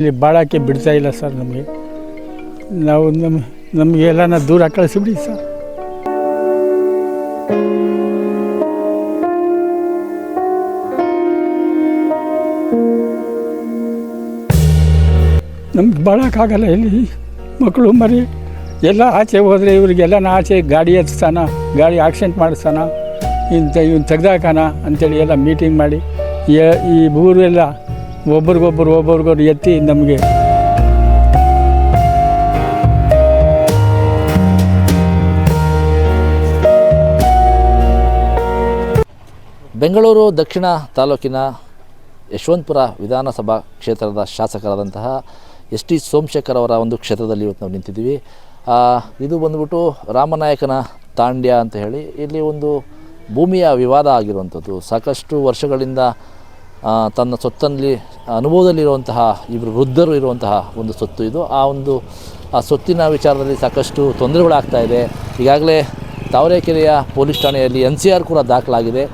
ಇಲ್ಲಿ ಬಾಳಕ್ಕೆ ಬಿಡ್ತಾ ಇಲ್ಲ ಸರ್ ನಮಗೆ. ನಾವು ನಮ್ಮ ನಾ ದೂರ ಕಳಿಸಿಬಿಡಿ ಸರ್. ನಮ್ಗೆ ಬಾಳಕ್ಕಾಗಲ್ಲ ಇಲ್ಲಿ. ಮಕ್ಕಳು ಮರಿ, ಎಲ್ಲ ಆಚೆ ಹೋದರೆ ಇವರಿಗೆಲ್ಲ ಆಚೆ ಗಾಡಿ ಹತ್ಸ್ತಾನ ಗಾಡಿ ಆಕ್ಸಿಡೆಂಟ್ ಮಾಡಿಸ್ತಾನ, ಇಂಥ ಇವ್ನು ತೆಗ್ದಾಕಾನ ಅಂತೇಳಿ ಎಲ್ಲ ಮೀಟಿಂಗ್ ಮಾಡಿ ಈ ಊರೆಲ್ಲ ಒಬ್ರಿಗೊಬ್ರು ಒಬ್ರಿಗೊಬ್ರು ಎತ್ತಿ ನಮಗೆ. ಬೆಂಗಳೂರು ದಕ್ಷಿಣ ತಾಲೂಕಿನ ಯಶವಂತಪುರ ವಿಧಾನಸಭಾ ಕ್ಷೇತ್ರದ ಶಾಸಕರಾದಂತಹ ಎಸ್ ಟಿ ಸೋಮಶೇಖರ್ ಅವರ ಒಂದು ಕ್ಷೇತ್ರದಲ್ಲಿ ಇವತ್ತು ನಾವು ನಿಂತಿದ್ದೀವಿ. ಇದು ಬಂದ್ಬಿಟ್ಟು ರಾಮನಾಯಕನ ತಾಂಡ್ಯ ಅಂತ ಹೇಳಿ, ಇಲ್ಲಿ ಒಂದು ಭೂಮಿಯ ವಿವಾದ ಆಗಿರುವಂಥದ್ದು. ಸಾಕಷ್ಟು ವರ್ಷಗಳಿಂದ ತನ್ನ ಸೊತ್ತಲ್ಲಿ, ಅನುಭವದಲ್ಲಿರುವಂತಹ ಇಬ್ಬರು ವೃದ್ಧರು ಇರುವಂತಹ ಒಂದು ಸೊತ್ತು ಇದು. ಆ ಒಂದು, ಆ ಸೊತ್ತಿನ ವಿಚಾರದಲ್ಲಿ ಸಾಕಷ್ಟು ತೊಂದರೆಗಳಾಗ್ತಾ ಇದೆ. ಈಗಾಗಲೇ ತಾವರೆಕೆರೆಯ ಪೊಲೀಸ್ ಠಾಣೆಯಲ್ಲಿ ಎನ್ ಸಿ ಆರ್ ಕೂಡ ದಾಖಲಾಗಿದೆ.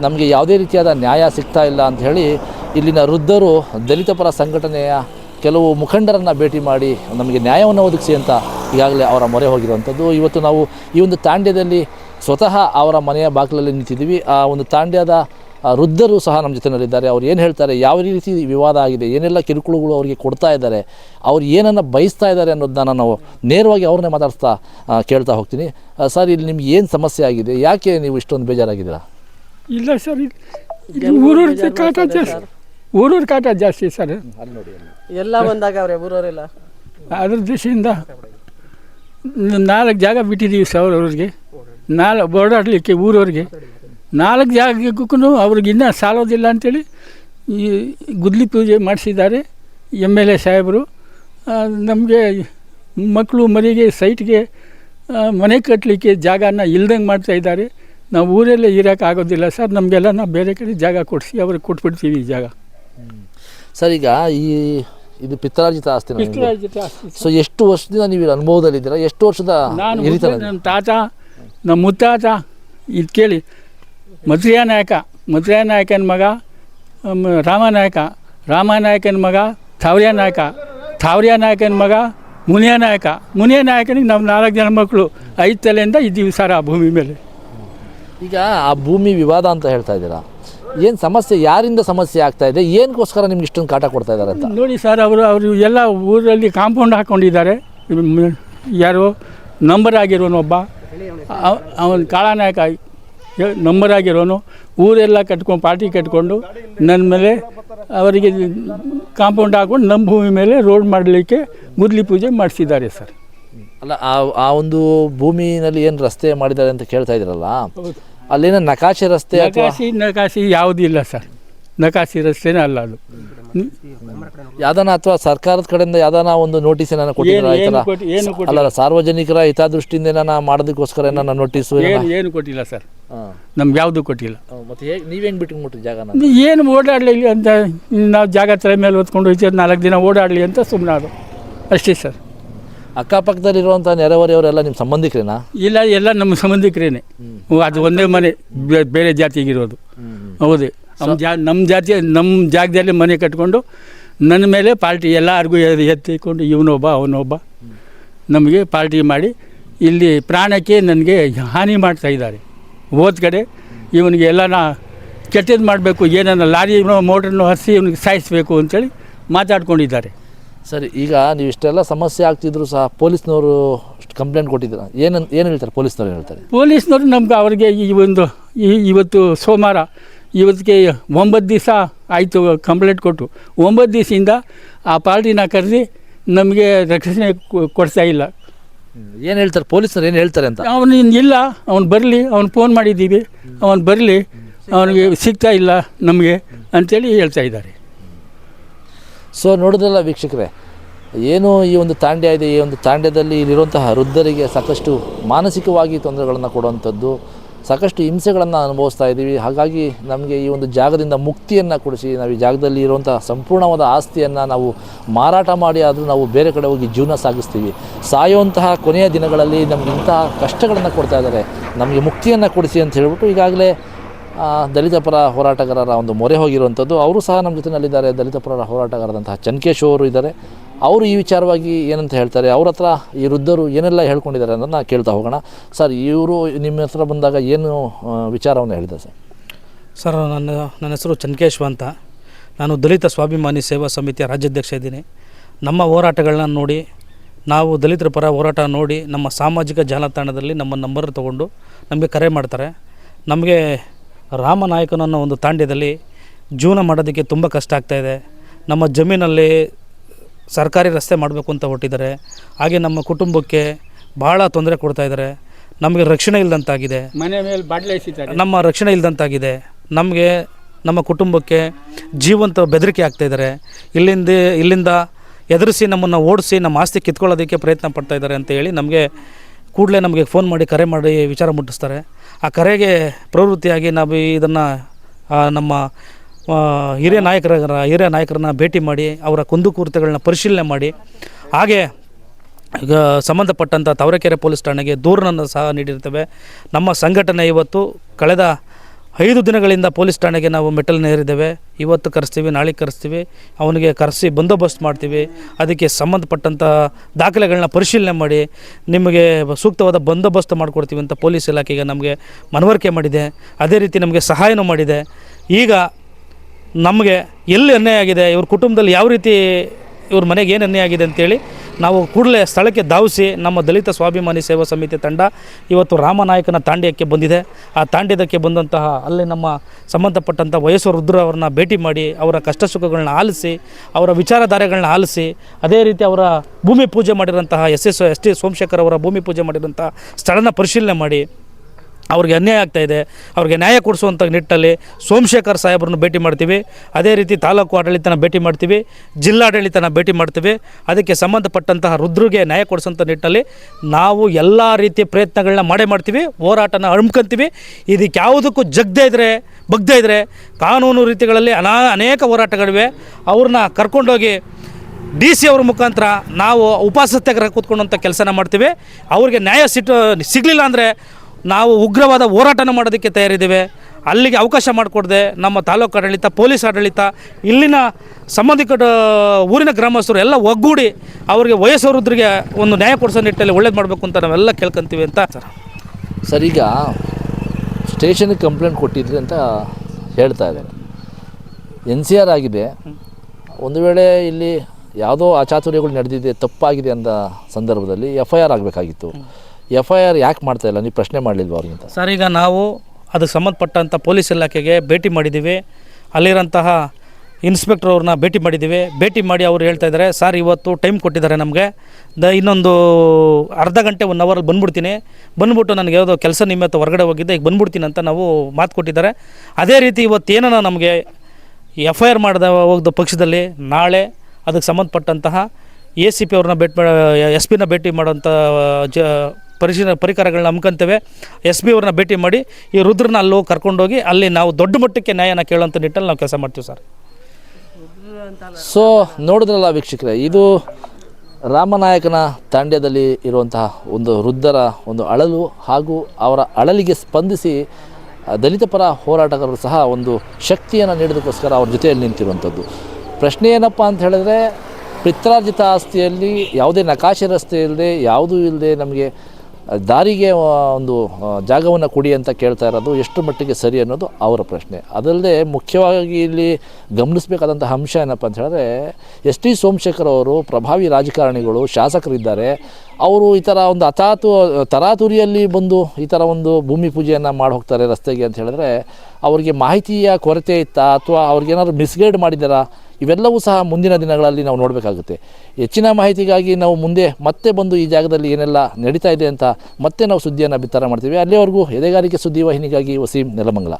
ನಮಗೆ ಯಾವುದೇ ರೀತಿಯಾದ ನ್ಯಾಯ ಸಿಗ್ತಾ ಇಲ್ಲ ಅಂತ ಹೇಳಿ ಇಲ್ಲಿನ ವೃದ್ಧರು ದಲಿತ ಪರ ಸಂಘಟನೆಯ ಕೆಲವು ಮುಖಂಡರನ್ನು ಭೇಟಿ ಮಾಡಿ ನಮಗೆ ನ್ಯಾಯವನ್ನು ಒದಗಿಸಿ ಅಂತ ಈಗಾಗಲೇ ಅವರ ಮೊರೆ ಹೋಗಿರುವಂಥದ್ದು. ಇವತ್ತು ನಾವು ಈ ಒಂದು ತಾಂಡ್ಯದಲ್ಲಿ ಸ್ವತಃ ಅವರ ಮನೆಯ ಬಾಗಿಲಲ್ಲಿ ನಿಂತಿದ್ದೀವಿ. ಆ ಒಂದು ತಾಂಡ್ಯದ ವೃದ್ಧರು ಸಹ ನಮ್ಮ ಜೊತೆಯಲ್ಲಿದ್ದಾರೆ. ಅವ್ರು ಏನು ಹೇಳ್ತಾರೆ? ಯಾವ ರೀತಿ ವಿವಾದ ಆಗಿದೆ? ಏನೆಲ್ಲ ಕಿರುಕುಳಗಳು ಅವರಿಗೆ ಕೊಡ್ತಾ ಇದ್ದಾರೆ? ಅವ್ರು ಏನನ್ನು ಬಯಸ್ತಾ ಇದ್ದಾರೆ ಅನ್ನೋದನ್ನ ನಾವು ನೇರವಾಗಿ ಅವ್ರನ್ನೇ ಮಾತಾಡ್ತಾ ಕೇಳ್ತಾ ಹೋಗ್ತೀನಿ. ಸರ್ ಇಲ್ಲಿ ನಿಮ್ಗೆ ಏನು ಸಮಸ್ಯೆ ಆಗಿದೆ? ಯಾಕೆ ನೀವು ಇಷ್ಟೊಂದು ಬೇಜಾರಾಗಿದ್ದೀರಾ? ಇಲ್ಲ ಸರ್ ಊರು ಊರೂರು ಕಾಟ ಜಾಸ್ತಿ. ಊರೂರು ಕಾಟ ಜಾಸ್ತಿ ಸರ್. ಎಲ್ಲ ಬಂದಾಗ ಅವ್ರೆ ಊರವರೆಲ್ಲ. ಅದ್ರ ದೃಷ್ಟಿಯಿಂದ ನಾಲ್ಕು ಜಾಗ ಬಿಟ್ಟಿದ್ದೀವಿ ಸರ್ ಅವ್ರಿಗೆ. ನಾಲ್ಕು ಓಡಾಡಲಿಕ್ಕೆ ಊರವ್ರಿಗೆ. ನಾಲ್ಕು ಜಾಗಕ್ಕೂ ಅವ್ರಿಗೆ ಇನ್ನೂ ಸಾಲೋದಿಲ್ಲ ಅಂತೇಳಿ ಈ ಗುದ್ಲಿ ಪೂಜೆ ಮಾಡಿಸಿದ್ದಾರೆ ಎಂ ಎಲ್ ಎ ಸಾಹೇಬರು. ನಮಗೆ ಮಕ್ಕಳು ಮರಿಗೆ ಸೈಟ್ಗೆ ಮನೆ ಕಟ್ಟಲಿಕ್ಕೆ ಜಾಗನ ಇಲ್ದಂಗೆ ಮಾಡ್ತಾ ಇದ್ದಾರೆ. ನಾವು ಊರಲ್ಲೇ ಇರೋಕ್ಕಾಗೋದಿಲ್ಲ ಸರ್ ನಮಗೆಲ್ಲ ನಾವು ಬೇರೆ ಕಡೆ ಜಾಗ ಕೊಡಿಸಿ ಅವ್ರಿಗೆ ಕೊಟ್ಬಿಡ್ತೀವಿ ಈ ಜಾಗ. ಸರ್ ಈಗ ಈ ಇದು ಪಿತ್ರಾರ್ಜಿತ ಆಸ್ತಿ ಪಿತ್ರಾರ್ಜಿತ ಆಸ್ತಿ ಸೊ ಎಷ್ಟು ವರ್ಷದಿಂದ ನೀವು ಅನುಭವದಲ್ಲಿದ್ದೀರಾ? ಎಷ್ಟು ವರ್ಷದ ನಾನು ನಮ್ಮ ತಾತ ನಮ್ಮ ಮುತ್ತಾತ ಇದು ಕೇಳಿ ಮಧುರಯ್ಯ ನಾಯಕ ಮಧುರಯ್ಯ ನಾಯಕನ ಮಗ ರಾಮನಾಯಕ ರಾಮನಾಯಕನ ಮಗ ಥಾವ್ರಿಯ ನಾಯಕ ಥಾವ್ರಿಯ ನಾಯಕನ ಮಗ ಮುನಿಯ ನಾಯಕ. ಮುನಿಯ ನಾಯಕನಿಗೆ ನಾವು ನಾಲ್ಕು ಜನ ಮಕ್ಕಳು ಐದು ತಲೆಯಿಂದ ಇದ್ದೀವಿ ಸರ್ ಆ ಭೂಮಿ ಮೇಲೆ. ಈಗ ಆ ಭೂಮಿ ವಿವಾದ ಅಂತ ಹೇಳ್ತಾ ಇದ್ದೀರಾ? ಏನು ಸಮಸ್ಯೆ ಯಾರಿಂದ ಸಮಸ್ಯೆ ಆಗ್ತಾ ಇದೆ? ಏನಕ್ಕೋಸ್ಕರ ನಿಮ್ಗೆ ಇಷ್ಟೊಂದು ಕಾಟ ಕೊಡ್ತಾ ಇದ್ದಾರೆ ಅಂತ? ನೋಡಿ ಸರ್ ಅವರು ಅವರು ಎಲ್ಲ ಊರಲ್ಲಿ ಕಾಂಪೌಂಡ್ ಹಾಕ್ಕೊಂಡಿದ್ದಾರೆ ಯಾರು ನಂಬರ್ ಆಗಿರೋನೊಬ್ಬ. ಅವನು ಕಾಳನಾಯಕ ಹೇ- ನಂಬರ್ ಆಗಿರೋನು ಊರೆಲ್ಲ ಕಟ್ಕೊಂಡು ಪಾರ್ಟಿ ಕಟ್ಕೊಂಡು ನನ್ನ ಮೇಲೆ ಅವರಿಗೆ ಕಾಂಪೌಂಡ್ ಹಾಕೊಂಡು ನಮ್ಮ ಭೂಮಿ ಮೇಲೆ ರೋಡ್ ಮಾಡಲಿಕ್ಕೆ ಗುದ್ಲಿ ಪೂಜೆ ಮಾಡಿಸಿದ್ದಾರೆ ಸರ್. ಅಲ್ಲ ಆ ಆ ಒಂದು ಭೂಮಿನಲ್ಲಿ ಏನು ರಸ್ತೆ ಮಾಡಿದ್ದಾರೆ ಅಂತ ಕೇಳ್ತಾ ಇದ್ರಲ್ಲ ಅಲ್ಲಿನ ನಕಾಶೆ ರಸ್ತೆ ನಕಾಶಿ ನಕಾಶಿ ಯಾವುದೂ ಇಲ್ಲ ಸರ್. ನಕಾಶಿ ರಸ್ತೆನೇ ಅಲ್ಲ ಅದು. ಯಾವ್ದಾನ ಅಥವಾ ಸರ್ಕಾರದ ಕಡೆಯಿಂದ ಯಾವ್ದಾನ ಒಂದು ನೋಟಿಸ್ ಏನಾನ ಕೊಟ್ಟಿಲ್ಲ. ಅಲ್ಲ ಸಾರ್ವಜನಿಕರ ಹಿತದೃಷ್ಟಿಯಿಂದ ಏನಾನ ಮಾಡೋದಕ್ಕೋಸ್ಕರ ಏನಾನ ನೋಟಿಸ್ ಏನು ಕೊಟ್ಟಿಲ್ಲ ಸರ್. ನಮ್ಗೆ ಯಾವುದು ಕೊಟ್ಟಿಲ್ಲ. ಮತ್ತೆ ಹೇಗೆ ನೀವು ಹೆಂಗೆ ಬಿಟ್ಕೊಂಡ್ಬಿಟ್ರಿ ಜಾಗನ? ಏನು ಓಡಾಡಲಿ ಅಂತ ನಾವು ಜಾಗ ತಲೆ ಮೇಲೆ ಹೊತ್ಕೊಂಡು ಹೋಗ್ತೀವಿ ನಾಲ್ಕು ದಿನ ಓಡಾಡಲಿ ಅಂತ ಸುಮ್ಮನೆ ಅದು. ಅಷ್ಟೇ ಸರ್. ಅಕ್ಕಪಕ್ಕದಲ್ಲಿರುವಂಥ ನೆರೆಹೊರೆಯವರೆಲ್ಲ ನಿಮ್ಮ ಸಂಬಂಧಿಕರೇನಾ? ಇಲ್ಲ ಎಲ್ಲ ನಮ್ಮ ಸಂಬಂಧಿಕರೇನೆ. ಅದು ಒಂದೇ ಮನೆ ಬೇ- ಬೇರೆ ಜಾತಿಗಿರೋದು. ಹೌದು. ನಮ್ಮ ಜಾ ನಮ್ಮ ಜಾತಿ ನಮ್ಮ ಜಾಗದಲ್ಲಿ ಮನೆ ಕಟ್ಕೊಂಡು ನನ್ನ ಮೇಲೆ ಪಾರ್ಟಿ ಎಲ್ಲರಿಗೂ ಎ- ಎತ್ತಿಕೊಂಡು ಇವನೊಬ್ಬ ಅವನೊಬ್ಬ ನಮಗೆ ಪಾರ್ಟಿ ಮಾಡಿ ಇಲ್ಲಿ ಪ್ರಾಣಕ್ಕೆ ನನಗೆ ಹಾನಿ ಮಾಡ್ತಾ ಇದ್ದಾರೆ. ಹೋದ ಕಡೆ ಇವನಿಗೆ ಎಲ್ಲನ ಕೆಟ್ಟದ್ದು ಮಾಡಬೇಕು ಏನನ್ನ ಲಾರಿ ಮೋಟ್ರನ್ನು ಹಸಿ ಇವನಿಗೆ ಸಾಯಿಸಬೇಕು ಅಂತೇಳಿ ಮಾತಾಡ್ಕೊಂಡಿದ್ದಾರೆ. ಸರಿ ಈಗ ನೀವು ಇಷ್ಟೆಲ್ಲ ಸಮಸ್ಯೆ ಆಗ್ತಿದ್ರು ಸಹ ಪೊಲೀಸ್ನವರು ಕಂಪ್ಲೇಂಟ್ ಕೊಟ್ಟಿದ್ರು ಏನಂತ ಏನು ಹೇಳ್ತಾರೆ ಪೊಲೀಸ್ನವ್ರು ಹೇಳ್ತಾರೆ? ಪೊಲೀಸ್ನವರು ನಮ್ಗೆ ಅವರಿಗೆ ಈ ಒಂದು ಈ ಇವತ್ತು ಸೋಮವಾರ ಇವತ್ತಿಗೆ ಒಂಬತ್ತು ದಿವಸ ಆಯಿತು ಕಂಪ್ಲೇಂಟ್ ಕೊಟ್ಟು. ಒಂಬತ್ತು ದಿವಸದಿಂದ ಆ ಪಾರ್ಟಿನ ಕರೆದು ನಮಗೆ ರಕ್ಷಣೆ ಕೊಡ್ತಾ ಇಲ್ಲ. ಏನು ಹೇಳ್ತಾರೆ? ಪೊಲೀಸರು ಏನು ಹೇಳ್ತಾರೆ ಅಂತ? ಅವನು ಇಲ್ಲ. ಅವ್ನು ಬರಲಿ. ಅವ್ನು ಫೋನ್ ಮಾಡಿದ್ದೀವಿ. ಅವನು ಬರಲಿ. ಅವನಿಗೆ ಸಿಗ್ತಾ ಇಲ್ಲ ನಮಗೆ ಅಂತೇಳಿ ಹೇಳ್ತಾ ಇದ್ದಾರೆ. ಸೊ ನೋಡಿದ್ರಲ್ಲ ವೀಕ್ಷಕರೇ ಏನು ಈ ಒಂದು ತಾಂಡ್ಯ ಇದೆ? ಈ ಒಂದು ತಾಂಡ್ಯದಲ್ಲಿ ಇಲ್ಲಿರುವಂತಹ ವೃದ್ಧರಿಗೆ ಸಾಕಷ್ಟು ಮಾನಸಿಕವಾಗಿ ತೊಂದರೆಗಳನ್ನು ಕೊಡುವಂಥದ್ದು ಸಾಕಷ್ಟು ಹಿಂಸೆಗಳನ್ನು ಅನುಭವಿಸ್ತಾ ಇದ್ದೀವಿ. ಹಾಗಾಗಿ ನಮಗೆ ಈ ಒಂದು ಜಾಗದಿಂದ ಮುಕ್ತಿಯನ್ನು ಕೊಡಿಸಿ, ನಾವು ಈ ಜಾಗದಲ್ಲಿ ಇರುವಂಥ ಸಂಪೂರ್ಣವಾದ ಆಸ್ತಿಯನ್ನು ನಾವು ಮಾರಾಟ ಮಾಡಿ, ಆದರೂ ನಾವು ಬೇರೆ ಕಡೆ ಹೋಗಿ ಜೀವನ ಸಾಗಿಸ್ತೀವಿ. ಸಾಯುವಂತಹ ಕೊನೆಯ ದಿನಗಳಲ್ಲಿ ನಮಗೆ ಇಂತಹ ಕಷ್ಟಗಳನ್ನು ಕೊಡ್ತಾ ಇದ್ದಾರೆ. ನಮಗೆ ಮುಕ್ತಿಯನ್ನು ಕೊಡಿಸಿ ಅಂತ ಹೇಳಿಬಿಟ್ಟು ಈಗಾಗಲೇ ದಲಿತ ಪರ ಹೋರಾಟಗಾರರ ಒಂದು ಮೊರೆ ಹೋಗಿರುವಂಥದ್ದು ಅವರು ಸಹ ನಮ್ಮ ಜೊತೆಯಲ್ಲಿದ್ದಾರೆ ದಲಿತ ಪರ ಹೋರಾಟಗಾರರಂತಹ ಚನ್ಕೇಶ್ ಅವರು ಇದ್ದಾರೆ. ಅವರು ಈ ವಿಚಾರವಾಗಿ ಏನಂತ ಹೇಳ್ತಾರೆ, ಅವ್ರ ಹತ್ರ ಈ ವೃದ್ಧರು ಏನೆಲ್ಲ ಹೇಳ್ಕೊಂಡಿದ್ದಾರೆ ನಾನು ಕೇಳ್ತಾ ಹೋಗೋಣ. ಸರ್, ಇವರು ನಿಮ್ಮ ಹತ್ರ ಬಂದಾಗ ಏನು ವಿಚಾರವನ್ನು ಹೇಳಿದೆ ಸರ್? ಸರ್, ನನ್ನ ನನ್ನ ಹೆಸರು ಚನ್ಕೇಶ್ವ ಅಂತ. ನಾನು ದಲಿತ ಸ್ವಾಭಿಮಾನಿ ಸೇವಾ ಸಮಿತಿಯ ರಾಜ್ಯಾಧ್ಯಕ್ಷ ಇದ್ದೀನಿ. ನಮ್ಮ ಹೋರಾಟಗಳನ್ನ ನೋಡಿ, ನಾವು ದಲಿತರ ಪರ ಹೋರಾಟ ನೋಡಿ, ನಮ್ಮ ಸಾಮಾಜಿಕ ಜಾಲತಾಣದಲ್ಲಿ ನಮ್ಮ ನಂಬರ್ ತೊಗೊಂಡು ನಮಗೆ ಕರೆ ಮಾಡ್ತಾರೆ. ನಮಗೆ ರಾಮನಾಯಕನನ್ನೋ ಒಂದು ತಾಂಡ್ಯದಲ್ಲಿ ಜೀವನ ಮಾಡೋದಕ್ಕೆ ತುಂಬ ಕಷ್ಟ ಆಗ್ತಾಯಿದೆ ನಮ್ಮ ಜಮೀನಲ್ಲಿ ಸರ್ಕಾರಿ ರಸ್ತೆ ಮಾಡಬೇಕು ಅಂತ ಹೊರಟಿದ್ದಾರೆ. ಹಾಗೆ ನಮ್ಮ ಕುಟುಂಬಕ್ಕೆ ಭಾಳ ತೊಂದರೆ ಕೊಡ್ತಾ ಇದ್ದಾರೆ. ನಮಗೆ ರಕ್ಷಣೆ ಇಲ್ಲದಂತಾಗಿದೆ ಮನೆ ಮೇಲೆ ಬಾಟ್ಲೆ ಎಸಿತಾರೆ. ನಮ್ಮ ರಕ್ಷಣೆ ಇಲ್ಲದಂತಾಗಿದೆ ನಮಗೆ ನಮ್ಮ ಕುಟುಂಬಕ್ಕೆ ಜೀವಂತ ಬೆದರಿಕೆ ಆಗ್ತಾ ಇದ್ದಾರೆ. ಇಲ್ಲಿಂದ ಇಲ್ಲಿಂದ ಎದುರಿಸಿ ನಮ್ಮನ್ನು ಓಡಿಸಿ ನಮ್ಮ ಆಸ್ತಿ ಕಿತ್ಕೊಳ್ಳೋದಕ್ಕೆ ಪ್ರಯತ್ನ ಪಡ್ತಾ ಇದ್ದಾರೆ ಅಂತ ಹೇಳಿ ನಮಗೆ ಕೂಡಲೇ ನಮಗೆ ಫೋನ್ ಮಾಡಿ ಕರೆ ಮಾಡಿ ವಿಚಾರ ಮುಟ್ಟಿಸ್ತಾರೆ. ಆ ಕರೆಗೆ ಪ್ರವೃತ್ತಿಯಾಗಿ ನಾವು ಇದನ್ನು ನಮ್ಮ ಹಿರಿಯ ನಾಯಕರ ಹಿರಿಯ ನಾಯಕರನ್ನ ಭೇಟಿ ಮಾಡಿ, ಅವರ ಕುಂದುಕೊರತೆಗಳನ್ನ ಪರಿಶೀಲನೆ ಮಾಡಿ, ಹಾಗೆ ಈಗ ಸಂಬಂಧಪಟ್ಟಂಥ ತಾವರೆಕೆರೆ ಪೊಲೀಸ್ ಠಾಣೆಗೆ ದೂರನ್ನು ಸಹ ನೀಡಿರ್ತೇವೆ. ನಮ್ಮ ಸಂಘಟನೆ ಇವತ್ತು ಕಳೆದ ಐದು ದಿನಗಳಿಂದ ಪೊಲೀಸ್ ಠಾಣೆಗೆ ನಾವು ಮೆಟಲ್ ಏರಿದ್ದೇವೆ ಇವತ್ತು ಕರೆಸ್ತೀವಿ, ನಾಳೆ ಕರೆಸ್ತೀವಿ. ಅವನಿಗೆ ಕರೆಸಿ ಬಂದೋಬಸ್ತ್ ಮಾಡ್ತೀವಿ. ಅದಕ್ಕೆ ಸಂಬಂಧಪಟ್ಟಂಥ ದಾಖಲೆಗಳನ್ನ ಪರಿಶೀಲನೆ ಮಾಡಿ, ನಿಮಗೆ ಸೂಕ್ತವಾದ ಬಂದೋಬಸ್ತ್ ಮಾಡಿಕೊಡ್ತೀವಿ ಅಂತ ಪೊಲೀಸ್ ಇಲಾಖೆಗೆ ನಮಗೆ ಮನವರಿಕೆ ಮಾಡಿದೆ. ಅದೇ ರೀತಿ ನಮಗೆ ಸಹಾಯನೂ ಮಾಡಿದೆ. ಈಗ ನಮಗೆ ಎಲ್ಲಿ ಅನ್ಯಾಯ ಆಗಿದೆ, ಇವ್ರ ಕುಟುಂಬದಲ್ಲಿ ಯಾವ ರೀತಿ ಇವ್ರ ಮನೆಗೆ ಏನು ಅನ್ಯಾಯ ಆಗಿದೆ ಅಂತೇಳಿ ನಾವು ಕೂಡಲೇ ಸ್ಥಳಕ್ಕೆ ಧಾವಿಸಿ ನಮ್ಮ ದಲಿತ ಸ್ವಾಭಿಮಾನಿ ಸೇವಾ ಸಮಿತಿ ತಂಡ ಇವತ್ತು ರಾಮನಾಯಕನ ತಾಂಡ್ಯಕ್ಕೆ ಬಂದಿದೆ. ಆ ತಾಂಡ್ಯದಕ್ಕೆ ಬಂದಂತಹ ಅಲ್ಲಿ ನಮ್ಮ ಸಂಬಂಧಪಟ್ಟಂಥ ವಯಸ್ಸು ರುದ್ರವರನ್ನ ಭೇಟಿ ಮಾಡಿ ಅವರ ಕಷ್ಟ ಸುಖಗಳನ್ನ ಆಲಿಸಿ, ಅವರ ವಿಚಾರಧಾರೆಗಳನ್ನ ಆಲಿಸಿ, ಅದೇ ರೀತಿ ಅವರ ಭೂಮಿ ಪೂಜೆ ಮಾಡಿರೋಂತಹ S S S T Somashekhar ಅವರ ಭೂಮಿ ಪೂಜೆ ಮಾಡಿರೋಂಥ ಸ್ಥಳನ ಪರಿಶೀಲನೆ ಮಾಡಿ ಅವ್ರಿಗೆ ಅನ್ಯಾಯ ಆಗ್ತಾ ಇದೆ. ಅವ್ರಿಗೆ ನ್ಯಾಯ ಕೊಡಿಸುವಂಥ ನಿಟ್ಟಲ್ಲಿ ಸೋಮಶೇಖರ್ ಸಾಹೇಬ್ರನ್ನ ಭೇಟಿ ಮಾಡ್ತೀವಿ. ಅದೇ ರೀತಿ ತಾಲೂಕು ಆಡಳಿತನ ಭೇಟಿ ಮಾಡ್ತೀವಿ. ಜಿಲ್ಲಾಡಳಿತನ ಭೇಟಿ ಮಾಡ್ತೀವಿ. ಅದಕ್ಕೆ ಸಂಬಂಧಪಟ್ಟಂತಹ ರುದ್ರಿಗೆ ನ್ಯಾಯ ಕೊಡಿಸುವಂಥ ನಿಟ್ಟಲ್ಲಿ ನಾವು ಎಲ್ಲ ರೀತಿಯ ಪ್ರಯತ್ನಗಳನ್ನ ಮಾಡೇ ಮಾಡ್ತೀವಿ. ಹೋರಾಟನ ಅಳ್ಕಂತೀವಿ ಇದಕ್ಕೆ ಯಾವುದಕ್ಕೂ ಜಗ್ದೇ ಇದ್ದರೆ ಬಗ್ದೇ ಇದ್ದರೆ ಕಾನೂನು ರೀತಿಗಳಲ್ಲಿ ಅನಾ ಅನೇಕ ಹೋರಾಟಗಳಿವೆ. ಅವ್ರನ್ನ ಕರ್ಕೊಂಡೋಗಿ ಡಿ ಸಿ ಅವ್ರ ಮುಖಾಂತರ ನಾವು ಉಪಾಸತ್ಯಾಗ್ರಹ ಕೂತ್ಕೊಂಡಂಥ ಕೆಲಸನ ಮಾಡ್ತೀವಿ. ಅವ್ರಿಗೆ ನ್ಯಾಯ ಸಿಟ್ಟು ಸಿಗಲಿಲ್ಲ ಅಂದರೆ ನಾವು ಉಗ್ರವಾದ ಹೋರಾಟನ ಮಾಡೋದಕ್ಕೆ ತಯಾರಿದ್ದೇವೆ. ಅಲ್ಲಿಗೆ ಅವಕಾಶ ಮಾಡಿಕೊಡದೆ ನಮ್ಮ ತಾಲೂಕು ಆಡಳಿತ, ಪೊಲೀಸ್ ಆಡಳಿತ, ಇಲ್ಲಿನ ಸಂಬಂಧಿಕ ಊರಿನ ಗ್ರಾಮಸ್ಥರು ಎಲ್ಲ ಒಗ್ಗೂಡಿ ಅವರಿಗೆ ವಯಸ್ಸವೃದ್ಧರಿಗೆ ಒಂದು ನ್ಯಾಯ ಕೊಡಿಸೋ ನಿಟ್ಟಲ್ಲಿ ಒಳ್ಳೇದು ಮಾಡಬೇಕು ಅಂತ ನಾವೆಲ್ಲ ಕೇಳ್ಕೊಂತೀವಿ ಅಂತ. ಸರ್ ಸರ್, ಈಗ ಸ್ಟೇಷನ್ಗೆ ಕಂಪ್ಲೇಂಟ್ ಕೊಟ್ಟಿದ್ರಿ ಅಂತ ಹೇಳ್ತಾ ಇದ್ದಾರೆ. ಎನ್ ಸಿ ಆರ್ ಆಗಿದೆ. ಒಂದು ವೇಳೆ ಇಲ್ಲಿ ಯಾವುದೋ ಅಚಾತುರ್ಯಗಳು ನಡೆದಿದೆ, ತಪ್ಪಾಗಿದೆ ಅಂದ ಸಂದರ್ಭದಲ್ಲಿ ಎಫ್ ಐ ಆರ್ ಆಗಬೇಕಾಗಿತ್ತು. ಎಫ್ ಐ ಆರ್ ಯಾಕೆ ಮಾಡ್ತಾ ಇಲ್ಲ? ನೀವು ಪ್ರಶ್ನೆ ಮಾಡಲಿಲ್ವ ಅವ್ರಿಗಿಂತ? ಸರ್, ಈಗ ನಾವು ಅದಕ್ಕೆ ಸಂಬಂಧಪಟ್ಟಂಥ ಪೊಲೀಸ್ ಇಲಾಖೆಗೆ ಭೇಟಿ ಮಾಡಿದ್ದೀವಿ. ಅಲ್ಲಿರೋಂತಹ ಇನ್ಸ್ಪೆಕ್ಟರ್ ಅವ್ರನ್ನ ಭೇಟಿ ಮಾಡಿದ್ದೀವಿ. ಭೇಟಿ ಮಾಡಿ ಅವ್ರು ಹೇಳ್ತಾ ಇದ್ದಾರೆ, ಸರ್, ಇವತ್ತು ಟೈಮ್ ಕೊಟ್ಟಿದ್ದಾರೆ ನಮಗೆ. ದ, ಇನ್ನೊಂದು ಅರ್ಧ ಗಂಟೆ ಒನ್ ಅವರಲ್ಲಿ ಬಂದ್ಬಿಡ್ತೀನಿ. ಬಂದ್ಬಿಟ್ಟು ನನಗೆ ಯಾವುದೋ ಕೆಲಸ ನಿಮಿತ್ತ ಹೊರಗಡೆ ಹೋಗಿದ್ದೆ ಈಗ ಬಂದ್ಬಿಡ್ತೀನಿ ಅಂತ ನಾವು ಮಾತು ಕೊಟ್ಟಿದ್ದಾರೆ. ಅದೇ ರೀತಿ ಇವತ್ತೇನೋ ನಮಗೆ ಎಫ್ ಐ ಆರ್ ಮಾಡಿದ ಹೋಗ್ದ ಪಕ್ಷದಲ್ಲಿ ನಾಳೆ ಅದಕ್ಕೆ ಸಂಬಂಧಪಟ್ಟಂತಹ ಎ ಸಿ ಪಿ ಅವ್ರನ್ನ ಭೇಟಿ ಎಸ್ ಪಿನ ಭೇಟಿ ಮಾಡೋಂಥ ಜ ಪರಿಶೀಲನೆ ಪರಿಕರಗಳನ್ನ ಹಮ್ಕೊಂತೇವೆ ಎಸ್ ಬಿ ಅವ್ರನ್ನ ಭೇಟಿ ಮಾಡಿ ಈ ರುದ್ರನ ಅಲ್ಲಿ ಹೋಗಿ ಕರ್ಕೊಂಡೋಗಿ ಅಲ್ಲಿ ನಾವು ದೊಡ್ಡ ಮಟ್ಟಕ್ಕೆ ನ್ಯಾಯನ ಕೇಳೋಂಥ ನಿಟ್ಟಲ್ಲಿ ನಾವು ಕೆಲಸ ಮಾಡ್ತೀವಿ ಸರ್. ಸೊ, ನೋಡಿದ್ರಲ್ಲ ವೀಕ್ಷಕರೇ, ಇದು ರಾಮನಾಯಕನ ತಾಂಡ್ಯದಲ್ಲಿ ಇರುವಂತಹ ಒಂದು ವೃದ್ಧರ ಒಂದು ಅಳಲು ಹಾಗೂ ಅವರ ಅಳಲಿಗೆ ಸ್ಪಂದಿಸಿ ದಲಿತ ಪರ ಹೋರಾಟಗಾರರು ಸಹ ಒಂದು ಶಕ್ತಿಯನ್ನು ನೀಡೋದಕ್ಕೋಸ್ಕರ ಅವ್ರ ಜೊತೆಯಲ್ಲಿ ನಿಂತಿರುವಂಥದ್ದು. ಪ್ರಶ್ನೆ ಏನಪ್ಪ ಅಂತ ಹೇಳಿದ್ರೆ, ಪಿತ್ರಾರ್ಜಿತ ಆಸ್ತಿಯಲ್ಲಿ ಯಾವುದೇ ನಕಾಶೆ ರಸ್ತೆ ಇಲ್ಲದೆ ಯಾವುದೂ ಇಲ್ಲದೆ ನಮಗೆ ದಾರಿಗೆ ಒಂದು ಜಾಗವನ್ನು ಕೊಡಿ ಅಂತ ಕೇಳ್ತಾ ಇರೋದು ಎಷ್ಟು ಮಟ್ಟಿಗೆ ಸರಿ ಅನ್ನೋದು ಅವರ ಪ್ರಶ್ನೆ. ಅದಲ್ಲದೆ ಮುಖ್ಯವಾಗಿ ಇಲ್ಲಿ ಗಮನಿಸಬೇಕಾದಂಥ ಅಂಶ ಏನಪ್ಪ ಅಂತ ಹೇಳಿದ್ರೆ ಎಸ್ ಟಿ ಸೋಮಶೇಖರ್ ಅವರು ಪ್ರಭಾವಿ ರಾಜಕಾರಣಿಗಳು, ಶಾಸಕರಿದ್ದಾರೆ. ಅವರು ಈ ಥರ ಒಂದು ಅತಾತು ತರಾತುರಿಯಲ್ಲಿ ಬಂದು ಈ ಥರ ಒಂದು ಭೂಮಿ ಪೂಜೆಯನ್ನು ಮಾಡಿ ಹೋಗ್ತಾರೆ ರಸ್ತೆಗೆ ಅಂತ ಹೇಳಿದ್ರೆ, ಅವರಿಗೆ ಮಾಹಿತಿಯ ಕೊರತೆ ಇತ್ತಾ, ಅಥವಾ ಅವ್ರಿಗೇನಾದ್ರು ಮಿಸ್ಗೈಡ್ ಮಾಡಿದ್ದಾರಾ, ಇವೆಲ್ಲವೂ ಸಹ ಮುಂದಿನ ದಿನಗಳಲ್ಲಿ ನಾವು ನೋಡಬೇಕಾಗುತ್ತೆ. ಹೆಚ್ಚಿನ ಮಾಹಿತಿಗಾಗಿ ನಾವು ಮುಂದೆ ಮತ್ತೆ ಬಂದು ಈ ಜಾಗದಲ್ಲಿ ಏನೆಲ್ಲ ನಡೀತಾ ಇದೆ ಅಂತ ಮತ್ತೆ ನಾವು ಸುದ್ದಿಯನ್ನು ಬಿತ್ತರ ಮಾಡ್ತೀವಿ. ಅಲ್ಲಿವರೆಗೂ ಎದೆಗಾರಿಕೆ ಸುದ್ದಿ ವಾಹಿನಿಗಾಗಿ ವಸೀಂ ನೆಲಮಂಗಲ.